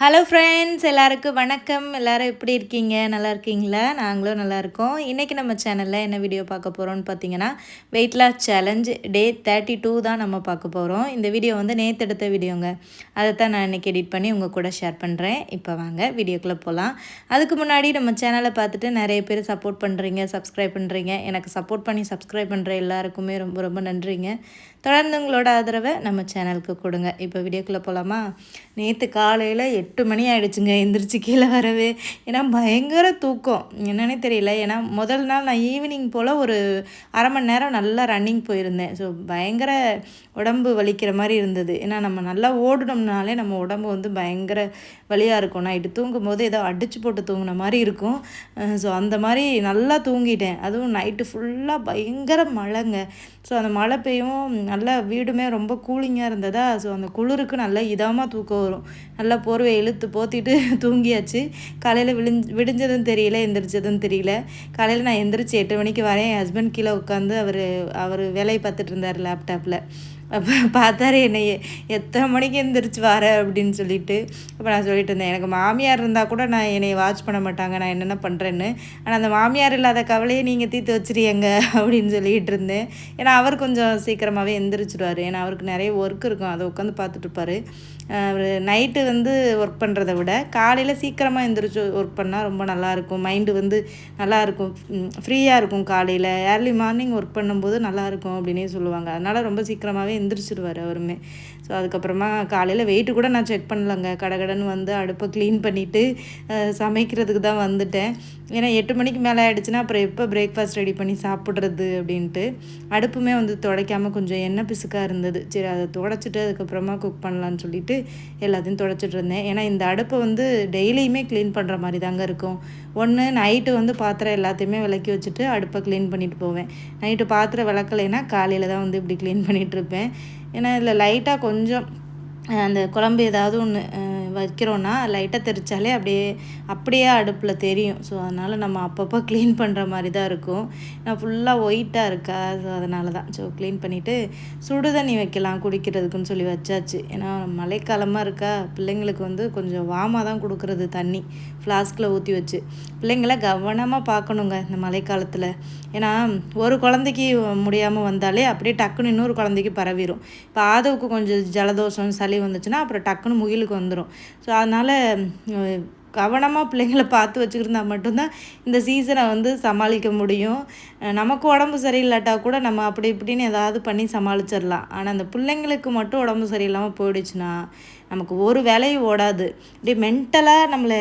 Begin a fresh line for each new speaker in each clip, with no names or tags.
hello friends எல்லாருக்கும் வணக்கம் எல்லோரும் எப்படி இருக்கீங்க நல்லா இருக்கீங்களா நாங்களும் நல்லா இருக்கோம் இன்றைக்கி நம்ம சேனலில் என்ன வீடியோ பார்க்க போகிறோம்னு பார்த்தீங்கன்னா weight loss challenge day thirty two தான் நம்ம பார்க்க போகிறோம் இந்த வீடியோ வந்து நேற்று எடுத்த வீடியோங்க அதை தான் நான் இன்றைக்கி எடிட் பண்ணி உங்கள் கூட ஷேர் பண்ணுறேன் இப்போ வாங்க வீடியோக்குள்ளே போகலாம் அதுக்கு முன்னாடி நம்ம சேனலை பார்த்துட்டு நிறைய பேர் சப்போர்ட் பண்ணுறீங்க சப்ஸ்கிரைப் பண்ணுறீங்க எனக்கு சப்போர்ட் பண்ணி சப்ஸ்கிரைப் பண்ணுற எல்லாருக்குமே ரொம்ப ரொம்ப நன்றிங்க தொடர்ந்து உங்களோட ஆதரவை நம்ம சேனலுக்கு கொடுங்க இப்போ வீடியோக்குள்ளே போகலாமா நேற்று காலையில் எட்டு மணி ஆகிடுச்சுங்க எந்திரிச்சு கீழே வரவே ஏன்னா பயங்கர தூக்கம் என்னன்னே தெரியல ஏன்னா முதல் நாள் நான் ஈவினிங் போல் ஒரு அரை மணி நேரம் நல்லா ரன்னிங் போயிருந்தேன் ஸோ பயங்கர உடம்பு வலிக்கிற மாதிரி இருந்தது ஏன்னா நம்ம நல்லா ஓடினோம்னாலே நம்ம உடம்பு வந்து பயங்கர வலியாக இருக்கும் நைட்டு தூங்கும் போது ஏதோ அடித்து போட்டு தூங்கின மாதிரி இருக்கும் ஸோ அந்த மாதிரி நல்லா தூங்கிட்டேன் அதுவும் நைட்டு ஃபுல்லாக பயங்கர மழைங்க ஸோ அந்த மழை பெய்யும் நல்லா வீடுமே ரொம்ப கூலிங்காக இருந்ததா ஸோ அந்த குளிருக்கு நல்லா இதமாக தூக்கம் வரும் நல்லா போர்வை இழுத்து போத்திட்டு தூங்கியாச்சு காலையில் விழிஞ் விடிஞ்சதும் தெரியல எந்திரிச்சதும் தெரியல காலையில் நான் எந்திரிச்சு எட்டு மணிக்கு வரேன் என் ஹஸ்பண்ட் கீழே உட்காந்து அவர் அவர் வேலையை பார்த்துட்டு இருந்தார் லேப்டாப்பில் அப்போ பார்த்தாரு என்னை எத்தனை மணிக்கு எழுந்திரிச்சு வர அப்படின்னு சொல்லிட்டு அப்போ நான் சொல்லிட்டு இருந்தேன் எனக்கு மாமியார் இருந்தால் கூட நான் என்னை வாட்ச் பண்ண மாட்டாங்க நான் என்னென்ன பண்ணுறேன்னு ஆனால் அந்த மாமியார் இல்லாத கவலையை நீங்கள் தீர்த்து வச்சிருங்க அப்படின்னு சொல்லிகிட்டு இருந்தேன் ஏன்னா அவர் கொஞ்சம் சீக்கிரமாகவே எந்திரிச்சிடுவார் ஏன்னா அவருக்கு நிறைய ஒர்க் இருக்கும் அதை உட்காந்து பார்த்துட்டு இருப்பார் நைட்டு வந்து ஒர்க் பண்ணுறதை விட காலையில் சீக்கிரமாக எழுந்திரிச்சு ஒர்க் பண்ணால் ரொம்ப நல்லாயிருக்கும் மைண்டு வந்து நல்லாயிருக்கும் ஃப்ரீயாக இருக்கும் காலையில் ஏர்லி மார்னிங் ஒர்க் பண்ணும்போது நல்லாயிருக்கும் அப்படின்னே சொல்லுவாங்க அதனால் ரொம்ப சீக்கிரமாகவே எந்திரிச்சிடுவார் அவருமே ஸோ அதுக்கப்புறமா காலையில் வெயிட்டு கூட நான் செக் பண்ணலங்க கடகடன் வந்து அடுப்பை க்ளீன் பண்ணிவிட்டு சமைக்கிறதுக்கு தான் வந்துட்டேன் ஏன்னா எட்டு மணிக்கு மேலே ஆகிடுச்சுன்னா அப்புறம் எப்போ பிரேக்ஃபாஸ்ட் ரெடி பண்ணி சாப்பிட்றது அப்படின்ட்டு அடுப்புமே வந்து துடைக்காமல் கொஞ்சம் எண்ணெய் பிசுக்காக இருந்தது சரி அதை துடைச்சிட்டு அதுக்கப்புறமா குக் பண்ணலான்னு சொல்லிட்டு எல்லாத்தையும் துடைச்சிட்டு இருந்தேன் ஏன்னா இந்த அடுப்பை வந்து டெய்லியுமே க்ளீன் பண்ணுற மாதிரி தாங்க இருக்கும் ஒன்று நைட்டு வந்து பாத்திரம் எல்லாத்தையுமே விளக்கி வச்சுட்டு அடுப்பை க்ளீன் பண்ணிட்டு போவேன் நைட்டு பாத்திரம் விளக்கலைன்னா காலையில் தான் வந்து இப்படி க்ளீன் பண்ணிகிட்ருப்பேன் ஏன்னா இதில் லைட்டாக கொஞ்சம் அந்த குழம்பு ஏதாவது ஒன்று வைக்கிறோன்னா லைட்டாக தெரிச்சாலே அப்படியே அப்படியே அடுப்பில் தெரியும் ஸோ அதனால் நம்ம அப்பப்போ க்ளீன் பண்ணுற மாதிரி தான் இருக்கும் நான் ஃபுல்லாக ஒயிட்டாக இருக்கா ஸோ அதனால தான் ஸோ க்ளீன் பண்ணிவிட்டு சுடு தண்ணி வைக்கலாம் குடிக்கிறதுக்குன்னு சொல்லி வச்சாச்சு ஏன்னா மழைக்காலமாக இருக்கா பிள்ளைங்களுக்கு வந்து கொஞ்சம் வாமாக தான் கொடுக்குறது தண்ணி ஃப்ளாஸ்கில் ஊற்றி வச்சு பிள்ளைங்கள கவனமாக பார்க்கணுங்க இந்த மழைக்காலத்தில் ஏன்னா ஒரு குழந்தைக்கு முடியாமல் வந்தாலே அப்படியே டக்குன்னு இன்னொரு குழந்தைக்கு பரவிடும் இப்போ ஆதவுக்கு கொஞ்சம் ஜலதோஷம் சளி வந்துச்சுன்னா அப்புறம் டக்குன்னு முகிலுக்கு வந்துடும் ஸோ அதனால் கவனமாக பிள்ளைங்களை பார்த்து வச்சுக்கிருந்தா மட்டும்தான் இந்த சீசனை வந்து சமாளிக்க முடியும் நமக்கு உடம்பு சரியில்லாட்டால் கூட நம்ம அப்படி இப்படின்னு ஏதாவது பண்ணி சமாளிச்சிடலாம் ஆனால் அந்த பிள்ளைங்களுக்கு மட்டும் உடம்பு சரியில்லாமல் போயிடுச்சுன்னா நமக்கு ஒரு வேலையும் ஓடாது இப்படி மென்டலாக நம்மளை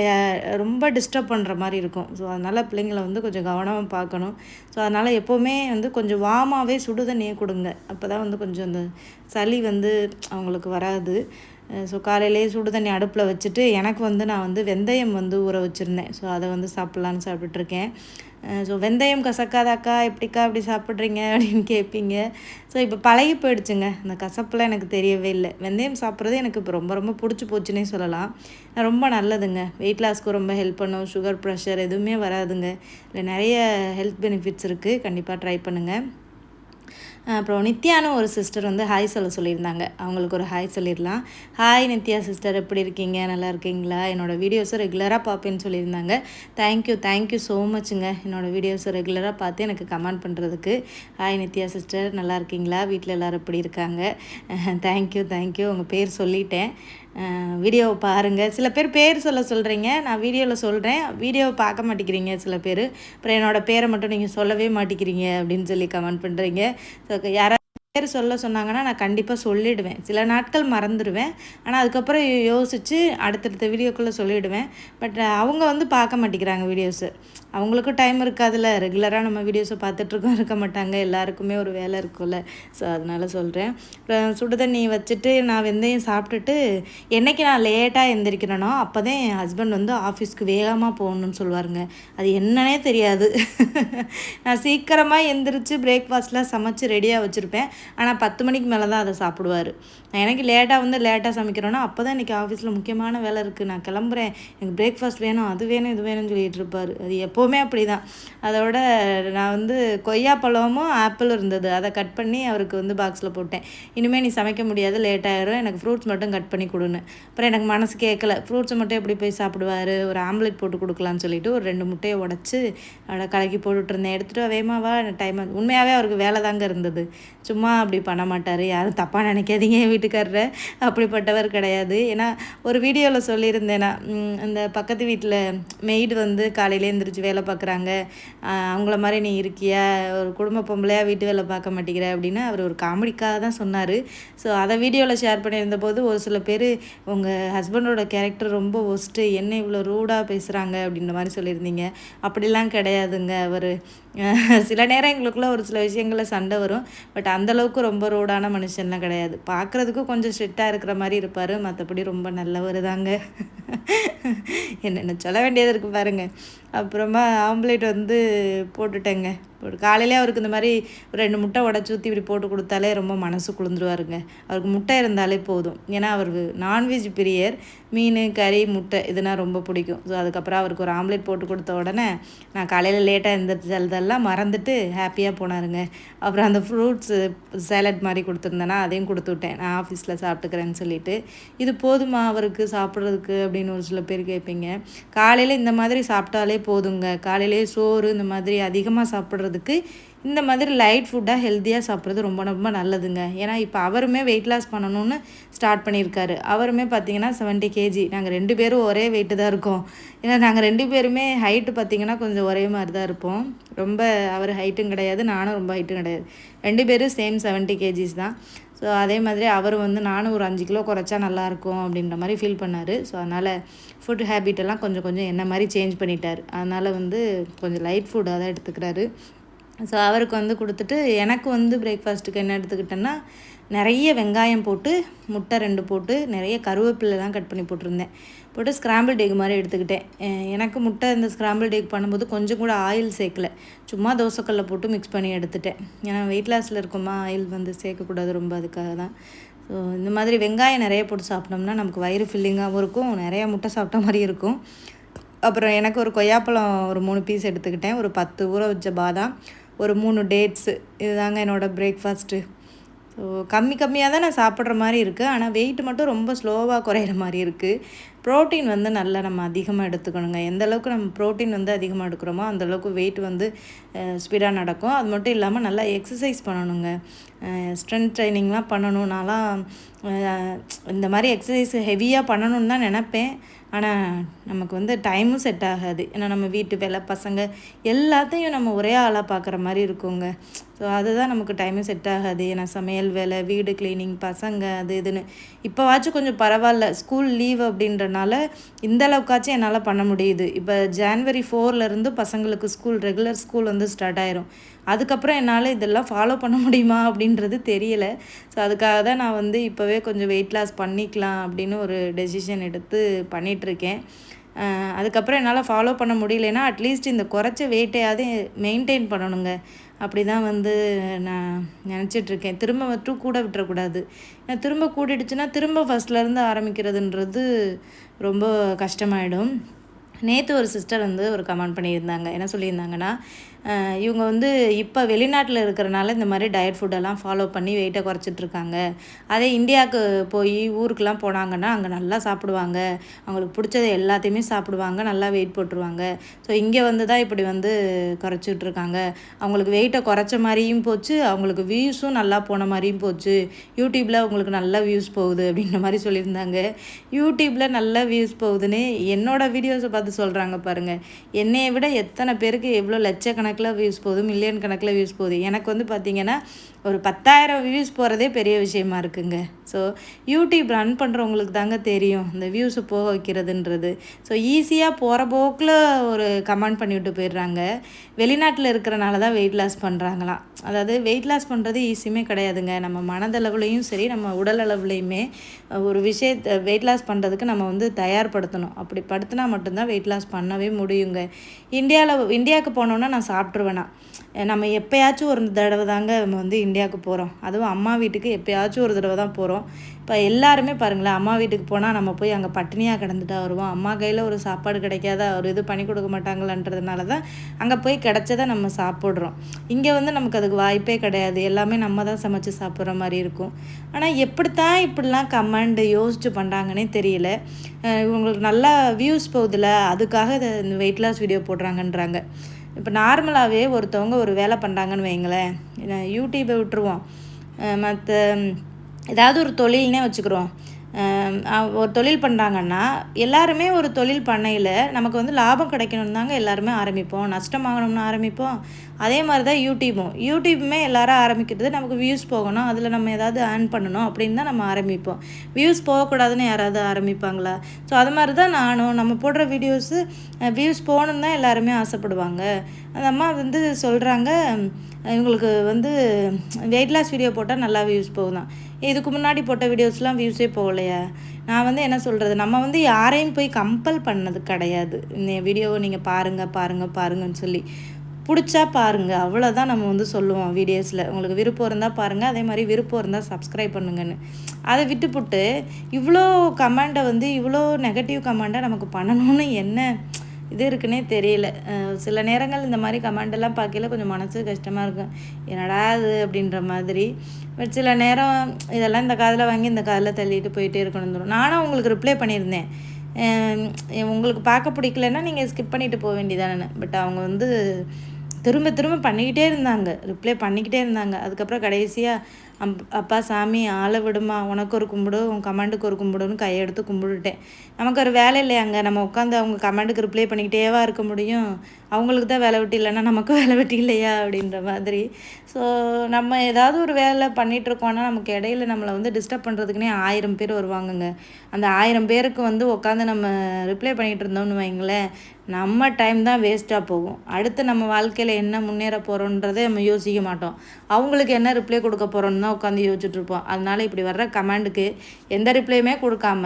ரொம்ப டிஸ்டர்ப் பண்ணுற மாதிரி இருக்கும் ஸோ அதனால் பிள்ளைங்களை வந்து கொஞ்சம் கவனமாக பார்க்கணும் ஸோ அதனால் எப்போவுமே வந்து கொஞ்சம் வாமாவே சுடுதண்ணியே கொடுங்க அப்போ தான் வந்து கொஞ்சம் அந்த சளி வந்து அவங்களுக்கு வராது ஸோ காலையிலேயே சுடு தண்ணி அடுப்பில் வச்சுட்டு எனக்கு வந்து நான் வந்து வெந்தயம் வந்து ஊற வச்சுருந்தேன் ஸோ அதை வந்து சாப்பிட்லான்னு சாப்பிட்டுருக்கேன் ஸோ வெந்தயம் கசக்காதாக்கா எப்படிக்கா அப்படி சாப்பிட்றீங்க அப்படின்னு கேட்பீங்க ஸோ இப்போ பழகி போயிடுச்சுங்க அந்த கசப்பெலாம் எனக்கு தெரியவே இல்லை வெந்தயம் சாப்பிட்றது எனக்கு இப்போ ரொம்ப ரொம்ப பிடிச்சி போச்சுனே சொல்லலாம் ரொம்ப நல்லதுங்க வெயிட் லாஸ்க்கு ரொம்ப ஹெல்ப் பண்ணும் சுகர் ப்ரெஷர் எதுவுமே வராதுங்க இல்லை நிறைய ஹெல்த் பெனிஃபிட்ஸ் இருக்குது கண்டிப்பாக ட்ரை பண்ணுங்கள் அப்புறம் நித்யான்னு ஒரு சிஸ்டர் வந்து ஹாய் சொல்ல சொல்லியிருந்தாங்க அவங்களுக்கு ஒரு ஹாய் சொல்லிடலாம் ஹாய் நித்யா சிஸ்டர் எப்படி இருக்கீங்க நல்லா இருக்கீங்களா என்னோடய வீடியோஸை ரெகுலராக பார்ப்பேன்னு சொல்லியிருந்தாங்க தேங்க்யூ தேங்க்யூ ஸோ மச்சுங்க என்னோடய வீடியோஸை ரெகுலராக பார்த்து எனக்கு கமெண்ட் பண்ணுறதுக்கு ஹாய் நித்யா சிஸ்டர் நல்லா இருக்கீங்களா வீட்டில் எல்லோரும் எப்படி இருக்காங்க தேங்க்யூ தேங்க்யூ உங்கள் பேர் சொல்லிட்டேன் வீடியோவை பாருங்கள் சில பேர் பேர் சொல்ல சொல்கிறீங்க நான் வீடியோவில் சொல்கிறேன் வீடியோவை பார்க்க மாட்டேங்கிறீங்க சில பேர் அப்புறம் என்னோடய பேரை மட்டும் நீங்கள் சொல்லவே மாட்டேங்கிறீங்க அப்படின்னு சொல்லி கமெண்ட் பண்ணுறீங்க ஸோ யாராவது பேர் சொல்ல சொன்னாங்கன்னா நான் கண்டிப்பாக சொல்லிவிடுவேன் சில நாட்கள் மறந்துடுவேன் ஆனால் அதுக்கப்புறம் யோசித்து அடுத்தடுத்த வீடியோக்குள்ளே சொல்லிவிடுவேன் பட் அவங்க வந்து பார்க்க மாட்டேங்கிறாங்க வீடியோஸு அவங்களுக்கும் டைம் இருக்காதுல்ல ரெகுலராக நம்ம வீடியோஸை பார்த்துட்ருக்கோம் இருக்க மாட்டாங்க எல்லாருக்குமே ஒரு வேலை இருக்கும்ல ஸோ அதனால் சொல்கிறேன் அப்புறம் சுடு தண்ணி வச்சுட்டு நான் வெந்தயம் சாப்பிட்டுட்டு என்றைக்கு நான் லேட்டாக எந்திரிக்கிறேனோ அப்போ தான் என் ஹஸ்பண்ட் வந்து ஆஃபீஸ்க்கு வேகமாக போகணும்னு சொல்லுவாருங்க அது என்னன்னே தெரியாது நான் சீக்கிரமாக எந்திரிச்சு பிரேக்ஃபாஸ்ட்லாம் சமைச்சு ரெடியாக வச்சுருப்பேன் ஆனால் பத்து மணிக்கு மேலே தான் அதை சாப்பிடுவார் நான் எனக்கு லேட்டாக வந்து லேட்டாக சமைக்கிறோன்னா அப்போ தான் இன்றைக்கி ஆஃபீஸில் முக்கியமான வேலை இருக்குது நான் கிளம்புறேன் எனக்கு பிரேக்ஃபாஸ்ட் வேணும் அது வேணும் இது வேணும்னு சொல்லிட்டு இருப்பார் அது எப்போவுமே அப்படி தான் அதோட நான் வந்து கொய்யா பழமும் ஆப்பிளும் இருந்தது அதை கட் பண்ணி அவருக்கு வந்து பாக்ஸில் போட்டேன் இனிமேல் நீ சமைக்க முடியாது லேட்டாகிடும் எனக்கு ஃப்ரூட்ஸ் மட்டும் கட் பண்ணி கொடுன்னு அப்புறம் எனக்கு மனசு கேட்கல ஃப்ரூட்ஸை மட்டும் எப்படி போய் சாப்பிடுவார் ஒரு ஆம்லெட் போட்டு கொடுக்கலான்னு சொல்லிட்டு ஒரு ரெண்டு முட்டையை உடச்சி அதை கலக்கி போட்டுட்ருந்தேன் எடுத்துகிட்டு வேமாவா டைம் உண்மையாகவே அவருக்கு வேலை தாங்க இருந்தது சும்மா சும்மா அப்படி பண்ண மாட்டார் யாரும் தப்பாக நினைக்காதீங்க என் அப்படிப்பட்டவர் கிடையாது ஏன்னா ஒரு வீடியோவில் சொல்லியிருந்தேன்னா இந்த பக்கத்து வீட்டில் மெய்டு வந்து காலையில் எழுந்திரிச்சு வேலை பார்க்குறாங்க அவங்கள மாதிரி நீ இருக்கியா ஒரு குடும்ப பொம்பளையாக வீட்டு வேலை பார்க்க மாட்டேங்கிற அப்படின்னு அவர் ஒரு காமெடிக்காக தான் சொன்னார் ஸோ அதை வீடியோவில் ஷேர் பண்ணியிருந்த போது ஒரு சில பேர் உங்கள் ஹஸ்பண்டோட கேரக்டர் ரொம்ப ஒஸ்ட்டு என்ன இவ்வளோ ரூடாக பேசுகிறாங்க அப்படின்ற மாதிரி சொல்லியிருந்தீங்க அப்படிலாம் கிடையாதுங்க அவர் சில நேரம் எங்களுக்குள்ளே ஒரு சில விஷயங்களில் சண்டை வரும் பட் அந்தளவுக்கு ரொம்ப ரோடான மனுஷன்லாம் கிடையாது பார்க்குறதுக்கும் கொஞ்சம் ஸ்ட்ரிக்டாக இருக்கிற மாதிரி இருப்பார் மற்றபடி ரொம்ப நல்லவர் தாங்க என்னென்ன சொல்ல வேண்டியது இருக்குது பாருங்கள் அப்புறமா ஆம்லேட் வந்து போட்டுட்டேங்க போட்டு காலையிலே அவருக்கு இந்த மாதிரி ஒரு ரெண்டு முட்டை உடச்சி ஊற்றி இப்படி போட்டு கொடுத்தாலே ரொம்ப மனசு குளிந்துருவாருங்க அவருக்கு முட்டை இருந்தாலே போதும் ஏன்னா அவருக்கு நான்வெஜ் பிரியர் மீன் கறி முட்டை இதெல்லாம் ரொம்ப பிடிக்கும் ஸோ அதுக்கப்புறம் அவருக்கு ஒரு ஆம்லேட் போட்டு கொடுத்த உடனே நான் காலையில் லேட்டாக எழுந்திரிச்சதெல்லாம் மறந்துட்டு ஹாப்பியாக போனாருங்க அப்புறம் அந்த ஃப்ரூட்ஸ் சேலட் மாதிரி கொடுத்துருந்தேன்னா அதையும் கொடுத்து விட்டேன் நான் ஆஃபீஸில் சாப்பிட்டுக்கிறேன்னு சொல்லிட்டு இது போதுமா அவருக்கு சாப்பிட்றதுக்கு அப்படின்னு ஒரு சில பேர் கேட்பீங்க காலையில் இந்த மாதிரி சாப்பிட்டாலே போதுங்க காலையிலே சோறு இந்த மாதிரி அதிகமாக சாப்பிட்றது சாப்பிட்றதுக்கு இந்த மாதிரி லைட் ஃபுட்டாக ஹெல்த்தியாக சாப்பிட்றது ரொம்ப ரொம்ப நல்லதுங்க ஏன்னா இப்போ அவருமே வெயிட் லாஸ் பண்ணணும்னு ஸ்டார்ட் பண்ணியிருக்காரு அவருமே பார்த்திங்கன்னா செவன்ட்டி கேஜி நாங்கள் ரெண்டு பேரும் ஒரே வெயிட்டு தான் இருக்கோம் ஏன்னா நாங்கள் ரெண்டு பேருமே ஹைட்டு பார்த்திங்கன்னா கொஞ்சம் ஒரே மாதிரி தான் இருப்போம் ரொம்ப அவர் ஹைட்டும் கிடையாது நானும் ரொம்ப ஹைட்டும் கிடையாது ரெண்டு பேரும் சேம் செவன்ட்டி கேஜிஸ் தான் ஸோ அதே மாதிரி அவர் வந்து நானும் ஒரு அஞ்சு கிலோ குறைச்சா நல்லாயிருக்கும் அப்படின்ற மாதிரி ஃபீல் பண்ணார் ஸோ அதனால் ஃபுட் ஹேபிட்டெல்லாம் கொஞ்சம் கொஞ்சம் என்ன மாதிரி சேஞ்ச் பண்ணிட்டார் அதனால் வந்து கொஞ்சம் லைட் ஃபுட்டாக தான் எடுத்துக்கிறாரு ஸோ அவருக்கு வந்து கொடுத்துட்டு எனக்கு வந்து பிரேக்ஃபாஸ்ட்டுக்கு என்ன எடுத்துக்கிட்டேன்னா நிறைய வெங்காயம் போட்டு முட்டை ரெண்டு போட்டு நிறைய கருவேப்பிலெலாம் கட் பண்ணி போட்டிருந்தேன் போட்டு ஸ்க்ராம்பிள் டேக் மாதிரி எடுத்துக்கிட்டேன் எனக்கு முட்டை இந்த ஸ்க்ராம்பிள் டேக் பண்ணும்போது கொஞ்சம் கூட ஆயில் சேர்க்கலை சும்மா தோசைக்கல்ல போட்டு மிக்ஸ் பண்ணி எடுத்துட்டேன் ஏன்னா வெயிட் லாஸில் இருக்குமா ஆயில் வந்து சேர்க்கக்கூடாது ரொம்ப அதுக்காக தான் ஸோ இந்த மாதிரி வெங்காயம் நிறைய போட்டு சாப்பிட்டோம்னா நமக்கு வயிறு ஃபில்லிங்காகவும் இருக்கும் நிறையா முட்டை சாப்பிட்ட மாதிரி இருக்கும் அப்புறம் எனக்கு ஒரு கொய்யாப்பழம் ஒரு மூணு பீஸ் எடுத்துக்கிட்டேன் ஒரு பத்து ஊற வச்ச பாதாம் ஒரு மூணு டேட்ஸு இதுதாங்க என்னோடய பிரேக்ஃபாஸ்ட்டு ஸோ கம்மி கம்மியாக தான் நான் சாப்பிட்ற மாதிரி இருக்குது ஆனால் வெயிட் மட்டும் ரொம்ப ஸ்லோவாக குறையிற மாதிரி இருக்குது ப்ரோட்டீன் வந்து நல்லா நம்ம அதிகமாக எடுத்துக்கணுங்க எந்த அளவுக்கு நம்ம ப்ரோட்டீன் வந்து அதிகமாக எடுக்கிறோமோ அந்தளவுக்கு வெயிட் வந்து ஸ்பீடாக நடக்கும் அது மட்டும் இல்லாமல் நல்லா எக்ஸசைஸ் பண்ணணுங்க ஸ்ட்ரென்த் ட்ரைனிங்லாம் பண்ணணும் இந்த மாதிரி எக்ஸசைஸ் ஹெவியாக பண்ணணும்னு தான் நினப்பேன் ஆனால் நமக்கு வந்து டைமும் செட் ஆகாது ஏன்னா நம்ம வீட்டு வேலை பசங்க எல்லாத்தையும் நம்ம ஒரே ஆளாக பார்க்குற மாதிரி இருக்குங்க ஸோ அதுதான் நமக்கு டைமும் செட் ஆகாது ஏன்னா சமையல் வேலை வீடு கிளீனிங் பசங்க அது இதுன்னு இப்போவாச்சும் கொஞ்சம் பரவாயில்ல ஸ்கூல் லீவ் அப்படின்றனால இந்த அளவுக்காச்சும் என்னால் பண்ண முடியுது இப்போ ஜான்வரி ஃபோர்லேருந்து பசங்களுக்கு ஸ்கூல் ரெகுலர் ஸ்கூல் வந்து ஸ்டார்ட் ஆயிரும் அதுக்கப்புறம் என்னால் இதெல்லாம் ஃபாலோ பண்ண முடியுமா அப்படின்றது தெரியலை ஸோ அதுக்காக தான் நான் வந்து இப்போ இப்போவே கொஞ்சம் வெயிட் லாஸ் பண்ணிக்கலாம் அப்படின்னு ஒரு டெசிஷன் எடுத்து பண்ணிகிட்ருக்கேன் அதுக்கப்புறம் என்னால் ஃபாலோ பண்ண முடியலன்னா அட்லீஸ்ட் இந்த குறைச்ச வெயிட்டையாவது மெயின்டைன் பண்ணணுங்க அப்படி தான் வந்து நான் நினச்சிட்ருக்கேன் திரும்ப மட்டும் கூட விட்டுறக்கூடாது திரும்ப கூடிடுச்சுன்னா திரும்ப ஃபஸ்ட்லேருந்து ஆரம்பிக்கிறதுன்றது ரொம்ப கஷ்டமாயிடும் நேற்று ஒரு சிஸ்டர் வந்து ஒரு கமெண்ட் பண்ணியிருந்தாங்க என்ன சொல்லியிருந்தாங்கன்னா இவங்க வந்து இப்போ வெளிநாட்டில் இருக்கிறனால இந்த மாதிரி டயட் ஃபுட்டெல்லாம் ஃபாலோ பண்ணி வெயிட்டை குறைச்சிட்ருக்காங்க அதே இந்தியாவுக்கு போய் ஊருக்கெலாம் போனாங்கன்னா அங்கே நல்லா சாப்பிடுவாங்க அவங்களுக்கு பிடிச்சதை எல்லாத்தையுமே சாப்பிடுவாங்க நல்லா வெயிட் போட்டுருவாங்க ஸோ இங்கே வந்து தான் இப்படி வந்து குறைச்சிட்ருக்காங்க அவங்களுக்கு வெயிட்டை குறைச்ச மாதிரியும் போச்சு அவங்களுக்கு வியூஸும் நல்லா போன மாதிரியும் போச்சு யூடியூப்பில் அவங்களுக்கு நல்லா வியூஸ் போகுது அப்படின்ற மாதிரி சொல்லியிருந்தாங்க யூடியூப்பில் நல்லா வியூஸ் போகுதுன்னு என்னோடய வீடியோஸை பார்த்து சொல்கிறாங்க பாருங்கள் என்னையை விட எத்தனை பேருக்கு எவ்வளோ லட்சக்கணக்கான கணக்கில் வியூஸ் போகுது மில்லியன் கணக்கில் வியூஸ் போகுது எனக்கு வந்து பார்த்திங்கன்னா ஒரு பத்தாயிரம் வியூஸ் போகிறதே பெரிய விஷயமா இருக்குங்க ஸோ யூடியூப் ரன் பண்ணுறவங்களுக்கு தாங்க தெரியும் இந்த வியூஸை போக வைக்கிறதுன்றது ஸோ ஈஸியாக போகிற போக்கில் ஒரு கமெண்ட் பண்ணிவிட்டு போயிடுறாங்க வெளிநாட்டில் இருக்கிறனால தான் வெயிட் லாஸ் பண்ணுறாங்களாம் அதாவது வெயிட் லாஸ் பண்ணுறது ஈஸியுமே கிடையாதுங்க நம்ம மனதளவுலையும் சரி நம்ம உடல் அளவுலேயுமே ஒரு விஷயத்தை வெயிட் லாஸ் பண்ணுறதுக்கு நம்ம வந்து தயார்படுத்தணும் அப்படி படுத்தினா மட்டும்தான் வெயிட் லாஸ் பண்ணவே முடியுங்க இந்தியாவில் இந்தியாவுக்கு போனோன்னா நான் சாப்பிட்ருவேனா நம்ம எப்போயாச்சும் ஒரு தடவை தாங்க நம்ம வந்து இந்தியாவுக்கு போகிறோம் அதுவும் அம்மா வீட்டுக்கு எப்போயாச்சும் ஒரு தடவை தான் போகிறோம் இப்போ எல்லாருமே பாருங்களேன் அம்மா வீட்டுக்கு போனால் நம்ம போய் அங்கே பட்டினியாக கிடந்துட்டா வருவோம் அம்மா கையில் ஒரு சாப்பாடு கிடைக்காத ஒரு இது பண்ணி கொடுக்க மாட்டாங்களான்றதுனால தான் அங்கே போய் கிடச்சதை நம்ம சாப்பிட்றோம் இங்கே வந்து நமக்கு அதுக்கு வாய்ப்பே கிடையாது எல்லாமே நம்ம தான் சமைச்சு சாப்பிட்ற மாதிரி இருக்கும் ஆனால் எப்படித்தான் இப்படிலாம் கமெண்ட் யோசிச்சு பண்ணுறாங்கன்னே தெரியல இவங்களுக்கு நல்லா வியூஸ் போகுதுல அதுக்காக இந்த வெயிட் லாஸ் வீடியோ போடுறாங்கன்றாங்க இப்போ நார்மலாகவே ஒருத்தவங்க ஒரு வேலை பண்ணுறாங்கன்னு வைங்களேன் யூடியூப்பை விட்டுருவோம் மற்ற ஏதாவது ஒரு தொழில்னே வச்சுக்கிறோம் ஒரு தொழில் பண்ணுறாங்கன்னா எல்லாருமே ஒரு தொழில் பண்ணையில் நமக்கு வந்து லாபம் கிடைக்கணும் தாங்க எல்லாருமே ஆரம்பிப்போம் நஷ்டமாகணும்னு ஆரம்பிப்போம் அதே மாதிரி தான் யூடியூபும் யூடியூப்புமே எல்லாரும் ஆரம்பிக்கிறது நமக்கு வியூஸ் போகணும் அதில் நம்ம ஏதாவது ஏர்ன் பண்ணணும் அப்படின்னு தான் நம்ம ஆரம்பிப்போம் வியூஸ் போகக்கூடாதுன்னு யாராவது ஆரம்பிப்பாங்களா ஸோ அது மாதிரி தான் நானும் நம்ம போடுற வீடியோஸு வியூஸ் போகணுன்னு தான் எல்லாருமே ஆசைப்படுவாங்க அந்த அம்மா வந்து சொல்கிறாங்க இவங்களுக்கு வந்து வெயிட் லாஸ் வீடியோ போட்டால் நல்லா வியூஸ் போகுதான் இதுக்கு முன்னாடி போட்ட வீடியோஸ்லாம் வியூஸே போகலையா நான் வந்து என்ன சொல்கிறது நம்ம வந்து யாரையும் போய் கம்பல் பண்ணது கிடையாது இந்த வீடியோவை நீங்கள் பாருங்கள் பாருங்கள் பாருங்கன்னு சொல்லி பிடிச்சா பாருங்கள் அவ்வளோதான் நம்ம வந்து சொல்லுவோம் வீடியோஸில் உங்களுக்கு விருப்பம் இருந்தால் பாருங்கள் அதே மாதிரி விருப்பம் இருந்தால் சப்ஸ்கிரைப் பண்ணுங்கன்னு அதை விட்டுப்புட்டு இவ்வளோ கமெண்டை வந்து இவ்வளோ நெகட்டிவ் கமெண்டை நமக்கு பண்ணணும்னு என்ன இது இருக்குன்னே தெரியல சில நேரங்கள் இந்த மாதிரி கமெண்டெல்லாம் பார்க்கல கொஞ்சம் மனசு கஷ்டமாக இருக்கும் என்னடா அது அப்படின்ற மாதிரி பட் சில நேரம் இதெல்லாம் இந்த காதில் வாங்கி இந்த காதில் தள்ளிட்டு போயிட்டே இருக்கணும் தோணும் நானும் உங்களுக்கு ரிப்ளை பண்ணியிருந்தேன் உங்களுக்கு பார்க்க பிடிக்கலன்னா நீங்கள் ஸ்கிப் பண்ணிவிட்டு போக வேண்டியதானே பட் அவங்க வந்து திரும்ப திரும்ப பண்ணிக்கிட்டே இருந்தாங்க ரிப்ளை பண்ணிக்கிட்டே இருந்தாங்க அதுக்கப்புறம் கடைசியாக அப்பா சாமி ஆளை விடுமா உனக்கு ஒரு கும்பிடு உன் கமாண்டுக்கு ஒரு கும்பிடுன்னு கையெடுத்து கும்பிடுட்டேன் நமக்கு ஒரு வேலை இல்லையா அங்கே நம்ம உட்காந்து அவங்க கமாண்டுக்கு ரிப்ளை பண்ணிக்கிட்டேவா இருக்க முடியும் அவங்களுக்கு தான் வேலை வெட்டி இல்லைன்னா நமக்கு வேலை வெட்டி இல்லையா அப்படின்ற மாதிரி ஸோ நம்ம ஏதாவது ஒரு வேலை பண்ணிகிட்ருக்கோன்னா நமக்கு இடையில நம்மளை வந்து டிஸ்டர்ப் பண்ணுறதுக்குனே ஆயிரம் பேர் வருவாங்கங்க அந்த ஆயிரம் பேருக்கு வந்து உட்காந்து நம்ம ரிப்ளை பண்ணிகிட்டு இருந்தோம்னு வைங்களேன் நம்ம டைம் தான் வேஸ்ட்டாக போகும் அடுத்து நம்ம வாழ்க்கையில் என்ன முன்னேற போகிறோன்றதே நம்ம யோசிக்க மாட்டோம் அவங்களுக்கு என்ன ரிப்ளை கொடுக்க போகிறோன்னு சும்மா உட்காந்து யோசிச்சுட்ருப்போம் அதனால் இப்படி வர்ற கமாண்டுக்கு எந்த ரிப்ளையுமே கொடுக்காம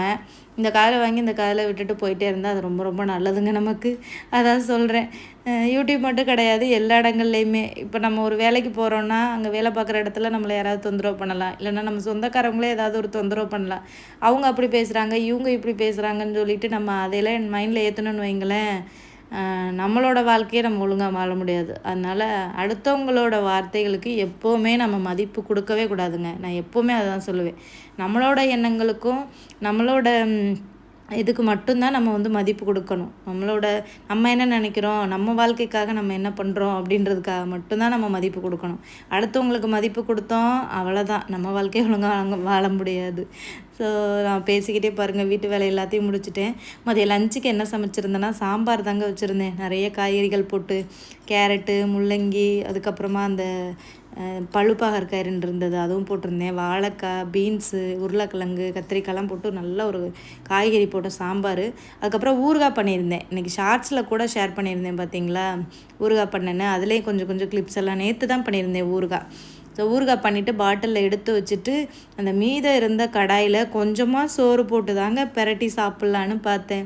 இந்த காதில் வாங்கி இந்த காதில் விட்டுட்டு போயிட்டே இருந்தால் அது ரொம்ப ரொம்ப நல்லதுங்க நமக்கு அதான் சொல்கிறேன் யூடியூப் மட்டும் கிடையாது எல்லா இடங்கள்லையுமே இப்போ நம்ம ஒரு வேலைக்கு போகிறோன்னா அங்கே வேலை பார்க்குற இடத்துல நம்மளை யாராவது தொந்தரவு பண்ணலாம் இல்லைன்னா நம்ம சொந்தக்காரங்களே ஏதாவது ஒரு தொந்தரவு பண்ணலாம் அவங்க அப்படி பேசுகிறாங்க இவங்க இப்படி பேசுகிறாங்கன்னு சொல்லிட்டு நம்ம அதையெல்லாம் என் மைண்டில் ஏற்றணும்னு வைங்களேன் நம்மளோட வாழ்க்கையை நம்ம ஒழுங்காக வாழ முடியாது அதனால் அடுத்தவங்களோட வார்த்தைகளுக்கு எப்போவுமே நம்ம மதிப்பு கொடுக்கவே கூடாதுங்க நான் எப்போவுமே அதான் சொல்லுவேன் நம்மளோட எண்ணங்களுக்கும் நம்மளோட இதுக்கு மட்டும்தான் நம்ம வந்து மதிப்பு கொடுக்கணும் நம்மளோட நம்ம என்ன நினைக்கிறோம் நம்ம வாழ்க்கைக்காக நம்ம என்ன பண்ணுறோம் அப்படின்றதுக்காக மட்டும்தான் நம்ம மதிப்பு கொடுக்கணும் அடுத்தவங்களுக்கு மதிப்பு கொடுத்தோம் அவ்வளோதான் நம்ம வாழ்க்கையை ஒழுங்காக வாழ முடியாது ஸோ நான் பேசிக்கிட்டே பாருங்கள் வீட்டு வேலை எல்லாத்தையும் முடிச்சுட்டேன் மதியம் லஞ்சுக்கு என்ன சமைச்சிருந்தேன்னா சாம்பார் தாங்க வச்சுருந்தேன் நிறைய காய்கறிகள் போட்டு கேரட்டு முள்ளங்கி அதுக்கப்புறமா அந்த பழுப்பாக இருக்காருன்னு இருந்தது அதுவும் போட்டிருந்தேன் வாழைக்காய் பீன்ஸு உருளைக்கிழங்கு கத்திரிக்காய்லாம் போட்டு நல்ல ஒரு காய்கறி போட்ட சாம்பார் அதுக்கப்புறம் ஊறுகாய் பண்ணியிருந்தேன் இன்றைக்கி ஷார்ட்ஸில் கூட ஷேர் பண்ணியிருந்தேன் பார்த்தீங்களா ஊறுகாய் பண்ணேன்னு அதுலேயே கொஞ்சம் கொஞ்சம் கிளிப்ஸ் எல்லாம் நேற்று தான் பண்ணியிருந்தேன் ஊறுகாய் ஸோ ஊறுகாய் பண்ணிவிட்டு பாட்டிலில் எடுத்து வச்சுட்டு அந்த மீதம் இருந்த கடாயில் கொஞ்சமாக சோறு போட்டு தாங்க பெரட்டி சாப்பிட்லான்னு பார்த்தேன்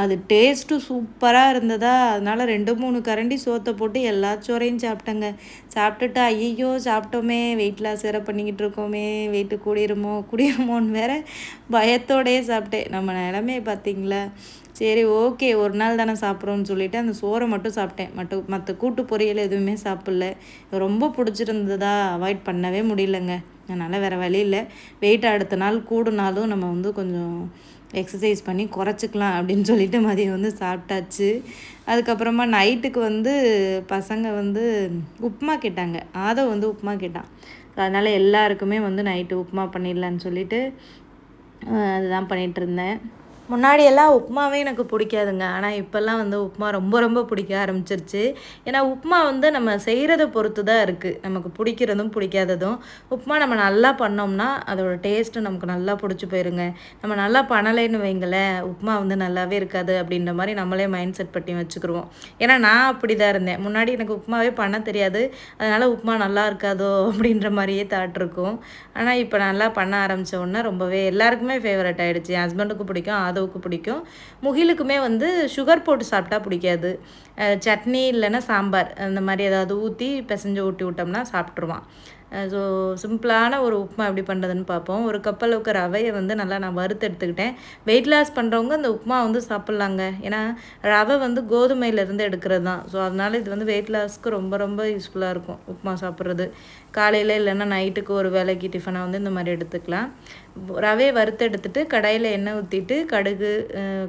அது டேஸ்ட்டு சூப்பராக இருந்ததா அதனால் ரெண்டு மூணு கரண்டி சோத்தை போட்டு எல்லா சோறையும் சாப்பிட்டேங்க சாப்பிட்டுட்டு ஐயோ சாப்பிட்டோமே வெயிட் லாஸ் வேறு பண்ணிக்கிட்டு இருக்கோமே வெயிட்டு கூடிருமோ கூடிருமோன்னு வேற பயத்தோடையே சாப்பிட்டேன் நம்ம நிலமையை பார்த்தீங்களா சரி ஓகே ஒரு நாள் தானே சாப்பிட்றோன்னு சொல்லிவிட்டு அந்த சோறை மட்டும் சாப்பிட்டேன் மட்டும் மற்ற கூட்டு பொரியல் எதுவுமே சாப்பிடல ரொம்ப பிடிச்சிருந்ததா அவாய்ட் பண்ணவே முடியலங்க அதனால் வேறு வழி இல்லை வெயிட் அடுத்த நாள் கூடுனாலும் நம்ம வந்து கொஞ்சம் எக்ஸசைஸ் பண்ணி குறைச்சிக்கலாம் அப்படின்னு சொல்லிட்டு மதியம் வந்து சாப்பிட்டாச்சு அதுக்கப்புறமா நைட்டுக்கு வந்து பசங்க வந்து உப்புமா கேட்டாங்க ஆதோ வந்து உப்புமா கேட்டான் அதனால் எல்லாருக்குமே வந்து நைட்டு உப்புமா பண்ணிடலான்னு சொல்லிட்டு அதுதான் பண்ணிகிட்டு இருந்தேன் முன்னாடியெல்லாம் உப்புமாவே எனக்கு பிடிக்காதுங்க ஆனால் இப்போல்லாம் வந்து உப்புமா ரொம்ப ரொம்ப பிடிக்க ஆரம்பிச்சிருச்சு ஏன்னா உப்புமா வந்து நம்ம செய்கிறத பொறுத்து தான் இருக்குது நமக்கு பிடிக்கிறதும் பிடிக்காததும் உப்புமா நம்ம நல்லா பண்ணோம்னா அதோட டேஸ்ட்டு நமக்கு நல்லா பிடிச்சி போயிருங்க நம்ம நல்லா பண்ணலைன்னு வைங்களேன் உப்புமா வந்து நல்லாவே இருக்காது அப்படின்ற மாதிரி நம்மளே மைண்ட் செட் பண்ணி வச்சுக்கிருவோம் ஏன்னா நான் அப்படி தான் இருந்தேன் முன்னாடி எனக்கு உப்புமாவே பண்ண தெரியாது அதனால் உப்புமா நல்லா இருக்காதோ அப்படின்ற மாதிரியே தாட் இருக்கும் ஆனால் இப்போ நல்லா பண்ண ஆரம்பித்த உடனே ரொம்பவே எல்லாருக்குமே ஃபேவரட் ஆகிடுச்சு ஹஸ்பண்டுக்கும் பிடிக்கும் அது யாதவுக்கு பிடிக்கும் முகிலுக்குமே வந்து சுகர் போட்டு சாப்பிட்டா பிடிக்காது சட்னி இல்லைன்னா சாம்பார் அந்த மாதிரி ஏதாவது ஊற்றி பிசைஞ்சு ஊட்டி விட்டோம்னா சாப்பிட்ருவான் ஸோ சிம்பிளான ஒரு உப்புமா எப்படி பண்ணுறதுன்னு பார்ப்போம் ஒரு கப் அளவுக்கு ரவையை வந்து நல்லா நான் வறுத்து எடுத்துக்கிட்டேன் வெயிட் லாஸ் பண்ணுறவங்க அந்த உப்புமா வந்து சாப்பிட்லாங்க ஏன்னா ரவை வந்து கோதுமையிலேருந்து எடுக்கிறது தான் ஸோ அதனால் இது வந்து வெயிட் லாஸ்க்கு ரொம்ப ரொம்ப யூஸ்ஃபுல்லாக இருக்கும் உப்புமா சாப்பிட்றது காலையில் இல்லைன்னா நைட்டுக்கு ஒரு வேலைக்கு டிஃபனை வந்து இந்த மாதிரி எடுத்துக்கலாம் ரவையை வறுத்து கடையில் எண்ணெய் ஊற்றிட்டு கடுகு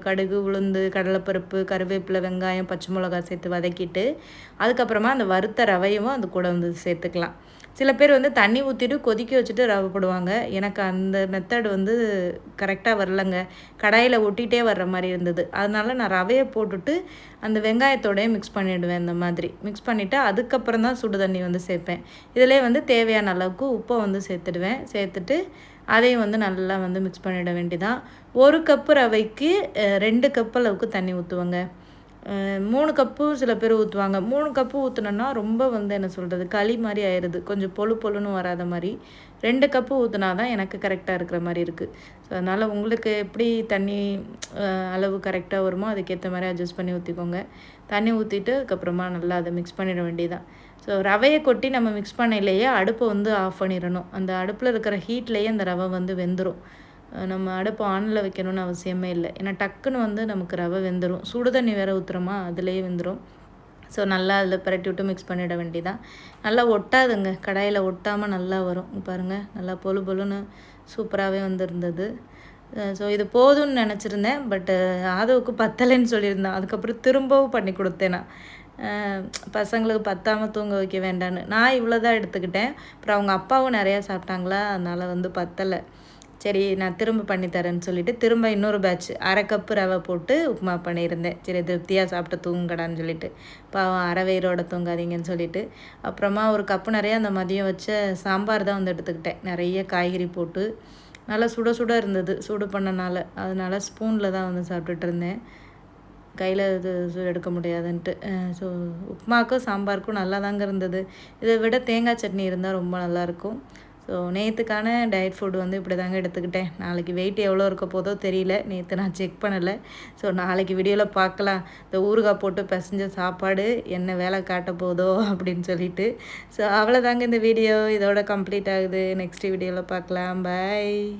கடுகு உளுந்து கடலைப்பருப்பு கருவேப்பிலை வெங்காயம் பச்சை மிளகாய் சேர்த்து வதக்கிட்டு அதுக்கப்புறமா அந்த வறுத்த ரவையும் அது கூட வந்து சேர்த்துக்கலாம் சில பேர் வந்து தண்ணி ஊற்றிட்டு கொதிக்க வச்சுட்டு ரவை போடுவாங்க எனக்கு அந்த மெத்தட் வந்து கரெக்டாக வரலங்க கடாயில் ஒட்டிகிட்டே வர்ற மாதிரி இருந்தது அதனால் நான் ரவையை போட்டுட்டு அந்த வெங்காயத்தோடய மிக்ஸ் பண்ணிவிடுவேன் இந்த மாதிரி மிக்ஸ் பண்ணிவிட்டு அதுக்கப்புறம் தான் சுடு தண்ணி வந்து சேர்ப்பேன் இதிலே வந்து தேவையான அளவுக்கு உப்பை வந்து சேர்த்துடுவேன் சேர்த்துட்டு அதையும் வந்து நல்லா வந்து மிக்ஸ் பண்ணிட வேண்டியதான் ஒரு கப்பு ரவைக்கு ரெண்டு கப் அளவுக்கு தண்ணி ஊற்றுவேங்க மூணு கப்பு சில பேர் ஊற்றுவாங்க மூணு கப்பு ஊற்றுனோன்னா ரொம்ப வந்து என்ன சொல்கிறது களி மாதிரி ஆயிடுது கொஞ்சம் பொழு பொழுன்னு வராத மாதிரி ரெண்டு கப்பு ஊற்றுனா தான் எனக்கு கரெக்டாக இருக்கிற மாதிரி இருக்குது ஸோ அதனால் உங்களுக்கு எப்படி தண்ணி அளவு கரெக்டாக வருமோ அதுக்கேற்ற மாதிரி அட்ஜஸ்ட் பண்ணி ஊற்றிக்கோங்க தண்ணி ஊற்றிட்டு அதுக்கப்புறமா நல்லா அதை மிக்ஸ் பண்ணிட வேண்டியதான் ஸோ ரவையை கொட்டி நம்ம மிக்ஸ் பண்ணலையே அடுப்பை வந்து ஆஃப் பண்ணிடணும் அந்த அடுப்பில் இருக்கிற ஹீட்லேயே அந்த ரவை வந்து வெந்துடும் நம்ம அடுப்பு ஆனில் வைக்கணும்னு அவசியமே இல்லை ஏன்னா டக்குன்னு வந்து நமக்கு ரவை வெந்துடும் சுடு தண்ணி வேறு ஊற்றுறோமா அதுலேயே வெந்துடும் ஸோ நல்லா அதில் பரட்டி விட்டு மிக்ஸ் பண்ணிட வேண்டிதான் நல்லா ஒட்டாதுங்க கடாயில் ஒட்டாமல் நல்லா வரும் பாருங்கள் நல்லா பொழு பொழுன்னு சூப்பராகவே வந்துருந்தது ஸோ இது போதும்னு நினச்சிருந்தேன் பட்டு ஆதவுக்கு பத்தலைன்னு சொல்லியிருந்தேன் அதுக்கப்புறம் திரும்பவும் பண்ணி கொடுத்தேன் நான் பசங்களுக்கு பத்தாமல் தூங்க வைக்க வேண்டான்னு நான் இவ்வளோ தான் எடுத்துக்கிட்டேன் அப்புறம் அவங்க அப்பாவும் நிறையா சாப்பிட்டாங்களா அதனால் வந்து பத்தலை சரி நான் திரும்ப பண்ணித்தரேன்னு சொல்லிட்டு திரும்ப இன்னொரு பேட்ச் அரை கப்பு ரவை போட்டு உப்புமா பண்ணியிருந்தேன் சரி திருப்தியாக சாப்பிட்டு தூங்கடான்னு சொல்லிட்டு பாவம் அரை வயிறோட தூங்காதீங்கன்னு சொல்லிட்டு அப்புறமா ஒரு கப்பு நிறைய அந்த மதியம் வச்ச சாம்பார் தான் வந்து எடுத்துக்கிட்டேன் நிறைய காய்கறி போட்டு நல்லா சுட சுட இருந்தது சூடு பண்ணனால அதனால் ஸ்பூனில் தான் வந்து சாப்பிட்டுட்டு இருந்தேன் கையில் இது எடுக்க முடியாதுன்ட்டு ஸோ உப்புமாக்கும் சாம்பாருக்கும் நல்லா தாங்க இருந்தது இதை விட தேங்காய் சட்னி இருந்தால் ரொம்ப நல்லாயிருக்கும் ஸோ நேற்றுக்கான டயட் ஃபுட் வந்து இப்படி தாங்க எடுத்துக்கிட்டேன் நாளைக்கு வெயிட் எவ்வளோ இருக்க போதோ தெரியல நேற்று நான் செக் பண்ணலை ஸோ நாளைக்கு வீடியோவில் பார்க்கலாம் இந்த ஊறுகாய் போட்டு பிசைஞ்ச சாப்பாடு என்ன வேலை காட்ட போதோ அப்படின்னு சொல்லிட்டு ஸோ அவ்வளோதாங்க இந்த வீடியோ இதோட கம்ப்ளீட் ஆகுது நெக்ஸ்ட் வீடியோவில் பார்க்கலாம் பாய்